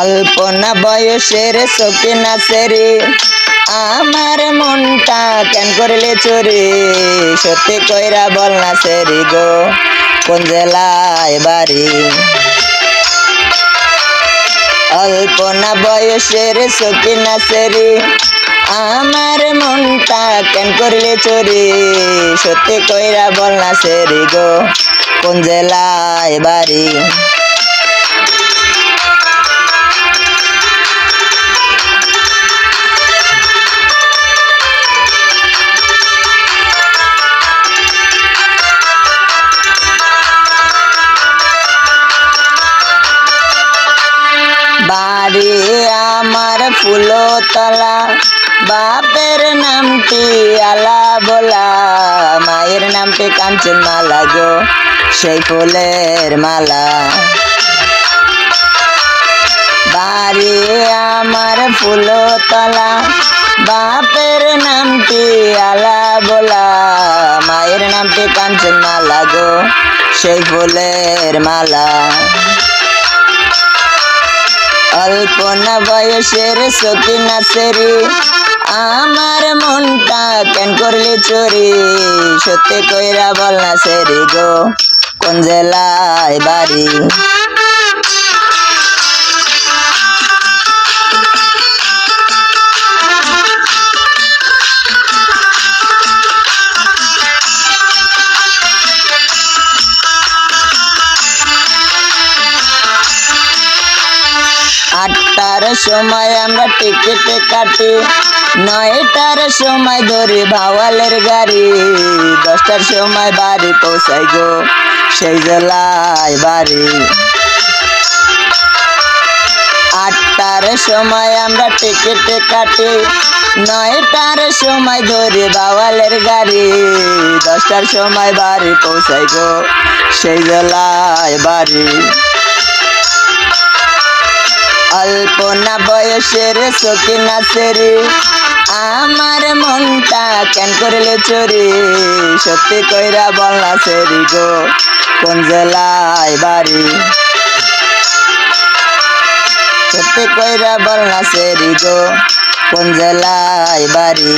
অল্প না বয়সের সখী নাচেরি। আমার মনটা কেন করলে চুরি? সত্যি কইরা বল না সেরি গো, কোন জেলায় বাড়ি? অল্প বয়সের সখী নাচেরি, আমার মনটা কেন করলে চুরি? সত্যি কইরা বল না সেরি গো, কোন জেলায় বাড়ি? বাড়ি আমার ফুলতলা, বাপের নামটি আলা বলা। মায়ের নামটি কাঞ্চন মালা গো, সেই ফুলের মালা। বাড়ি আমার ফুলতলা, বাপের নামটি আলা বলা। মায়ের নামটি কাঞ্চন মালা গো, সেই ফুলের মালা। অল্প না বয়সের সখী নাচেরি আমার মনটা কেন করলি চুরি? সত্যি কইরা বল না সেরি গো, কোন জেলায় বাড়ি? আটটার সময় আমরা টিকিট কাটি। নয়টার সময় ধরি ভাওয়ালের গাড়ি। দশটার সময় বাড়ি পৌঁছাই গো সেই জেলায় বাড়ি। আটটার সময় আমরা টিকিট কাটি। নয়টার সময় ধরি বাওয়ালের গাড়ি। দশটার সময় বাড়ি পৌঁছাই গো সেই জেলায় বাড়ি। অল্প না বয়সের সখী নাচেরি। আমার মনটা কেন করলে চোরে? সত্যি কইরা বল না সেরি গো, কোন জেলায় বাড়ি? সত্যি কইরা বল না সেরি গো, কোন জেলায় বাড়ি?